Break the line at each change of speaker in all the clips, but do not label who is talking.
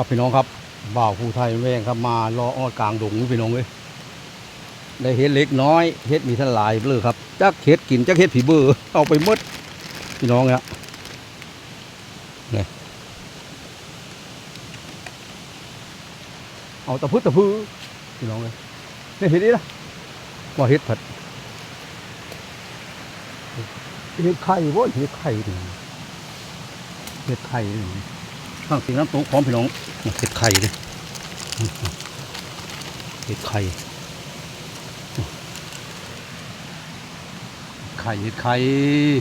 ครับพี่น้องครับบ่าวผู้ไทยแม่งครับมารอออดกลางดงพี่น้องเลยได้เฮ็ดเล็กน้อยเฮ็ดมีท่านหลายเลยครับจักเฮ็ดกินจักเฮ็ดผีเบอร์เอาไปมดพี่น้องเนี่ยนี่เอาตะพื้ตะพื้พี่น้องเลยนี่เฮ็ดนี่นะว่าเฮ็ดผัดเฮ็ดไข่บ่าเฮ็ดไข่นี่เฮ็ดไข่นี่ ข้างสีน้ำตกพร้อมพี่น้องเห็ดไข่เลยเห็ดไข่ไข่เห็ดไข่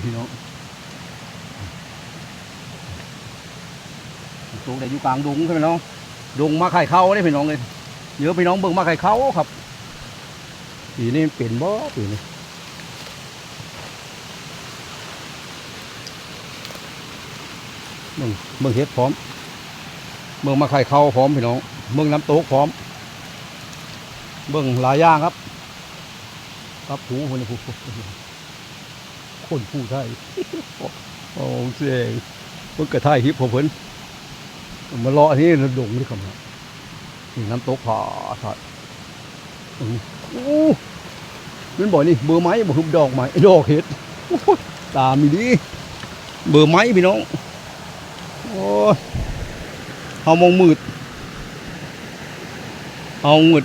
พี่น้องตกแต่อยู่กลางดงใช่ไหมน้องดงมาไข่เข้าเนี่ยพี่น้องเลยเยอะพี่น้องเบิ่งมาไข่เข้าครับปีนี้เปลี่ยนบ่ปีนี้เบิ่งเบิ่งเห็ดพร้อม เมืองมาไข่เข้าพร้อมพี่น้องเมืองน้ำตกพร้อมเบิ่งหลายอย่างครับครับหูคนผู้คนผู้ไทยโอ้เสียงเพิ่งกระไทยฮิปผมเพิ่นมารออันนี้ระดงนี่ครับนี่น้ำตกผาถาดโอ้นั่นบ่อยนี่เบอร์ไม้บ่ฮึบดอกไม้ดอกเห็ดตามีดีเบอร์ไม้พี่น้องโอ้ ยเอามองมืดเอามืด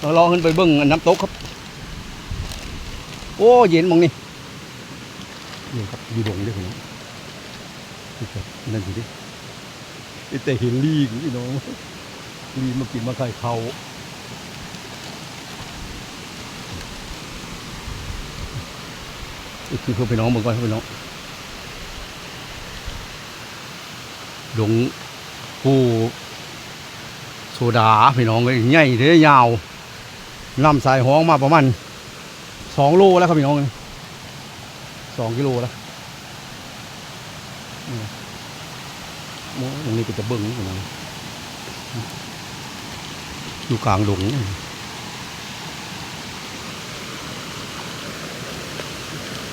เราลองขึ้นไปเบิ้งอันน้ำตกครับ โอ้เย็นมองนี่นี่ครับอยู่ดงด้วยพี่น้องนี่ครับนั่นสิดิไอ้แต่เห็นลีกพี่น้องลีมากินมาไข่เขาอีกทีเพื่อพี่น้องเบิ่งก่อนครับพี่น้อง ดงผู้โซดาพี่น้องเลยใหญ่เด้ยาวลำสายห้องมาประมาณสองโลแล้วครับพี่น้องสองกิโลแล้วโอ้ตรงนี้ก็จะเบิ้งนี่พี่น้องอยู่กลางดง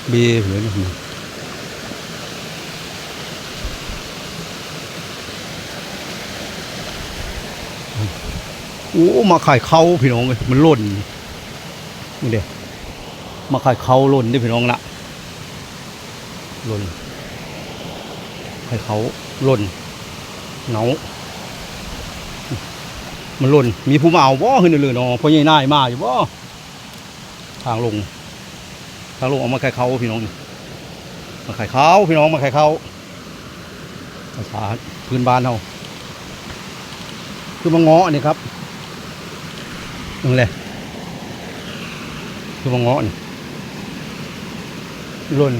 เบียร์เหลือนี่ โอ้มาขายเขาพี่น้องเลยมันล่นนี่เดียมาขายเขาล่นนี่พี่น้องละล่นขายเขาล่นเหงามันล่นมีผู้มาเอาบ่ขึ้นเลยเนาะเพราะยัยนายมาอยู่บ่ทางลงทางลงเอามาขายเขาพี่น้องมาขายเขาพี่น้องมาขายเขาภาษาพื้นบ้านเราคือมาเงาะนี่ครับ นั่นแหละคือมังเงาะนี่หล่น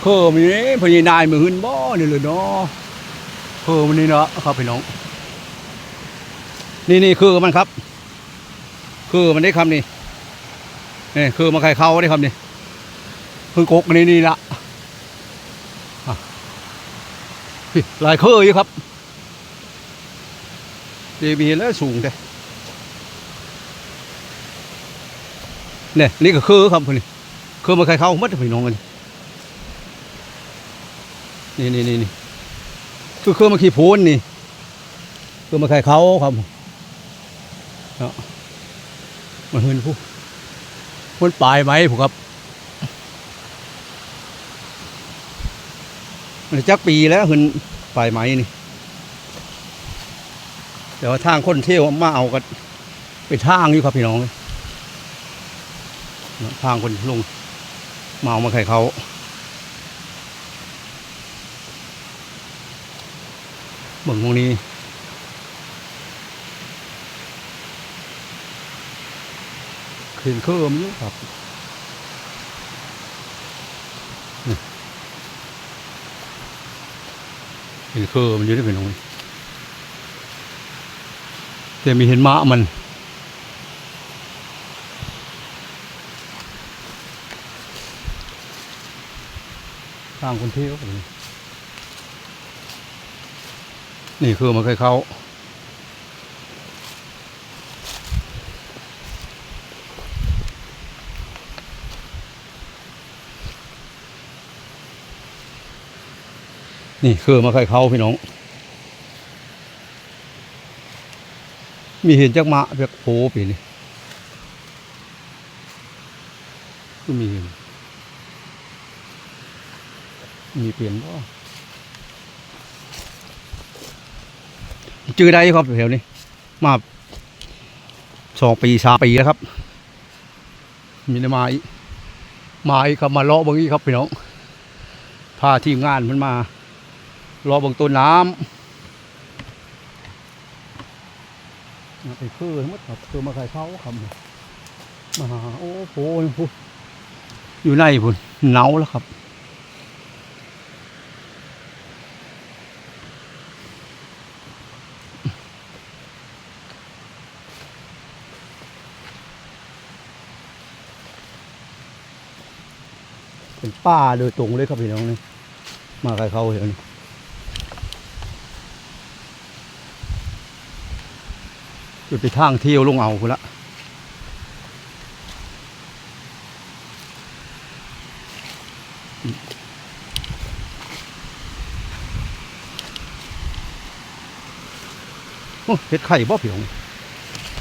เคอมีนี่พญานายมือหืนบ่นี่เลยเนาะเคอมันนี่เนาะครับพี่น้อง นี่นี่คือมันครับ คือมันได้คำนี่นี่คือมาไข่เข้าได้คำนี่คือกกนี่นี่ละหลายเคออยู่ครับเดบีแล้วสูงแต่ เนี่ยนี่ก็คือครับพวกนี่คือมาใครเข้ามัดพี่น้องกันนี่นี่นี่นี่คือคือมาขี่โพนนี่คือมาใครเข้าครับเนาะมาเห็นผู้มันปลายไหมผมครับ มันจักปีแล้วเห็นปลายไหมนี่แต่ว่าทางคนเที่ยวมาเอากันไปทางอยู่ครับพี่น้อง ทางคนลงเมามาไข่เขาเบิ่งตรงนี้ขึ้นเครื่องยู่ครับเห็นเครื่องมันอยู่ที่เป็นตรงนี้แต่มีเห็นม้ามัน ทางคนเที่ยวนี่นี่คือมันเคยเข้านี่คือมาไข่เขาพี่น้อง มีเห็นจักมะเปียกโผปีนี่ก็มีเห็น มีเปลี่ยนบ่จื้อได้ครับแถวนี้ มาสองปีสามปีแล้วครับ มีได้มาอีกมาอีกครับมาเลาะบางอีกครับพี่น้องพาทีมงานมันมารอเบางต้นน้ำไอ้คือทั้งหมดครับคือมาขายเขาครับมาโอ้โหอยู่ในพุ่นหนาวแล้วครับ ป้าโดยตรงเลยครับพี่น้องนี่มาใครเขาเห็นจุดไปทางเที่ยวลงเอาคุณละเห็ดไข่บ่เผียง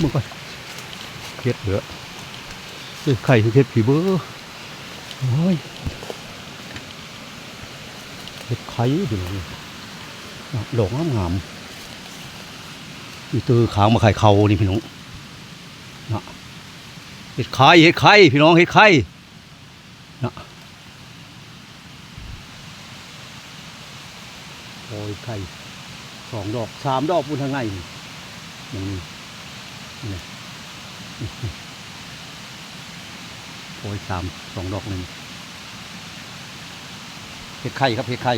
มึงก่อนเห็ดเหลือเห็ดไข่เห็ดผีเบ้อโอ้ย เห็ดไข่ดูดอกงามงามๆนี่ตือขางมาไข่เขานี่พี่น้องนะเห็ดไข่เห็ดไข่พี่น้องเห็ดไข่นะโอ้ยไข่สองดอกสามดอกบนทางในนี่นี่โอ้ยสามสองดอกหนึ่ง เห็ดไข่ครับเห็ดไข่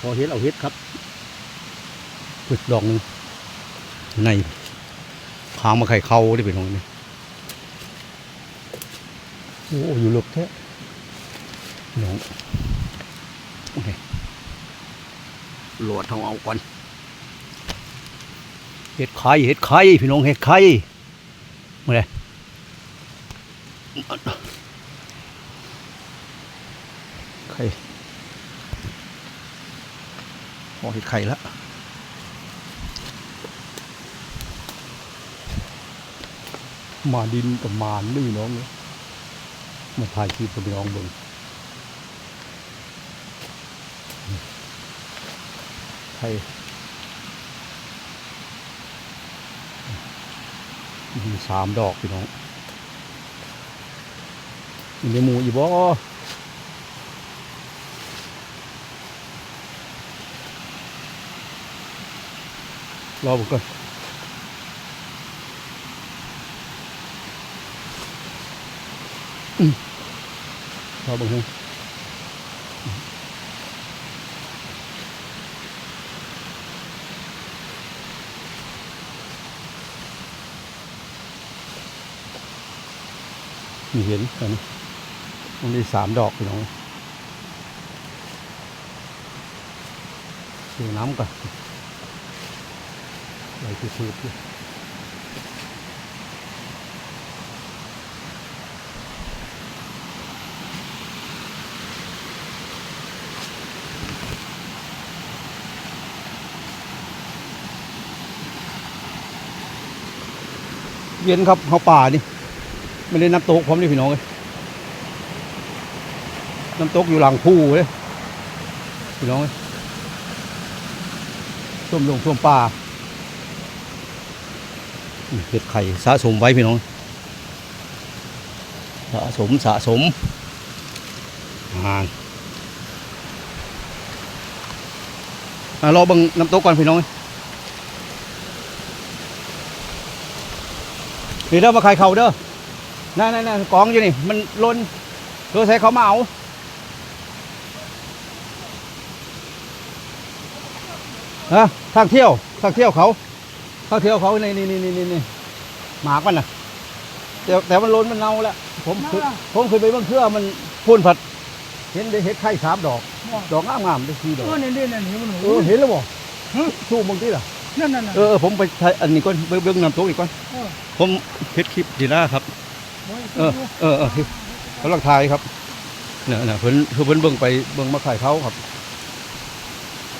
พอเห็ดเอาเห็ดครับปึกดอกหนึงในพางมาไข่เขาได้เป็นตรงนี้โอ้อยู่ลึกแท้น้องโอเคโหลดทองเอาก่อนเห็ดไข่เห็ดไข่พี่น้องเห็ดไข่มาเลย ข่พอเห็ดไข่แล้วมาดินกับมานนี่น้องเลยมาถ่ายคลิปกับน้องเบิ่งไข่มีสามดอกพี่น้องมีในหมูอีบ่ รอผมก่อนรอผมให้มีเห็นกันมันมีสามดอกพี่น้องดูน้ำก่อน ไหลคือชืดอยู่เย็นครับเขาป่านี่ไม่ได้น้ำตกพร้อมนี่พี่น้องเลยน้ำตกอยู่หลังผู้เลยพี่น้องเลยส้มลงส้มป่า เห็ดไข่สะสมไว้พี่น้อง สะสมสะสมอ่านรอบังน้ำตกก่อนพี่น้องนี่เด้อมาไข่เขาเด้อนั่นนั่นนั่นกองอยู่นี่ มันล้นเธอใส่เขามาเอาฮะทางเที่ยวทางเที่ยวเขา ขาเที่ยวเขาในนี่นี่นี่นี่นี่หมากมันนะแต่แต่มันล้นมันเน่าแล้วผมคือผมเคยไปเบิ่งเครือมันพ่นผัด เห็นได้เห็ดไข่สามดอก ดอกงามงามๆได้สี่ดอก
เออนี่นี่นี่มัน
เออเห็นแล้วบ่สู้มึงที่ล่ะ
นั่นนั่น
เออเออผมไปถ่ายอันนี้ก่อนเบิ่งเบิ่งน้ำตกอีกก่อน
เออ
ผมเฮ็ดคลิปดีนะครับ เออเออเออกำลังถ่ายครับเนี่ยเนี่ยเพิ่นคือเพิ่นเบิ่งไปเบิ่งมาไข่เขาครับ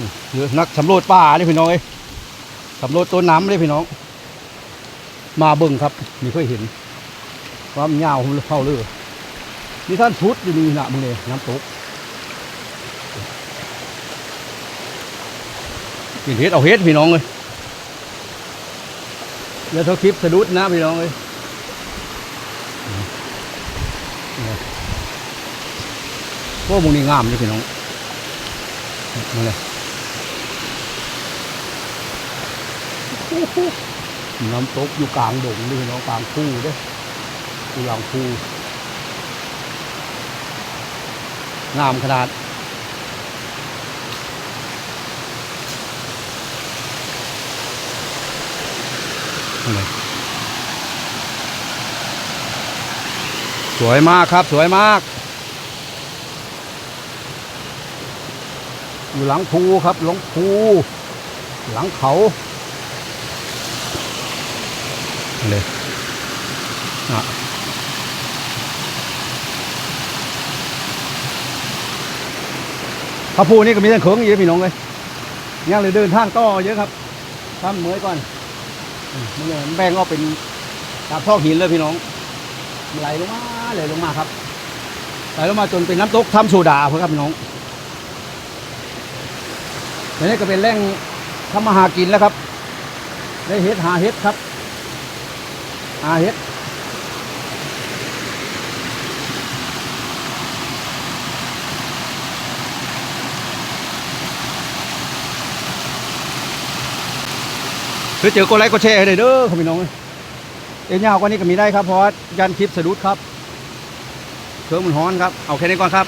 นี่คือนักสำรวจป่านี่พี่น้องเอ้ย สำรวจต้นน้ำเลยพี่น้อง มาเบิ่งครับมีเคยเห็นความยาวของเข้าเลยนี่ท่านพุทธอยู่นี่นะมึงเลยน้ำตกกินเฮ็ดเอาเฮ็ดพี่น้องเลยอย่าเท่าคลิปสะดุดนะพี่น้องเลยพวกมึงนี่งามเลยพี่น้องมาเลย น้ำตกอยู่กลางดงนี่น้องกลางคู่เด้กูหลังภูงามขนาดสวยมากครับสวยมาก อยู่หลังภูครับหลังภูหลังเขา เลยอะข้าวผูนี่ก็มีแต่เขิงเยอะพี่น้องเลยยังเลยเดินทางต่อเยอะครับทำเหมือยก่อนมันเลยแบ่งออกเป็นตามท่อหินเลยพี่น้องไหลลงมาไหลลงมาครับไหลลงมาจนเป็นน้ำตกทำโซดาเพื่อครับพี่น้องอันนี้ก็เป็นแหล่งทำมาหากินแล้วครับ ได้เห็ดหาเห็ดครับ หาเห็ดหรือเจอกดไลค์กดแชร์ให้ได้เด้อครับพี่น้องเอ็นยาวกว่านี้ก็มีได้ครับเพราะยันคลิปสะดุดครับเครื่องมันฮ้อนครับ เอาแค่นี้ก่อนครับ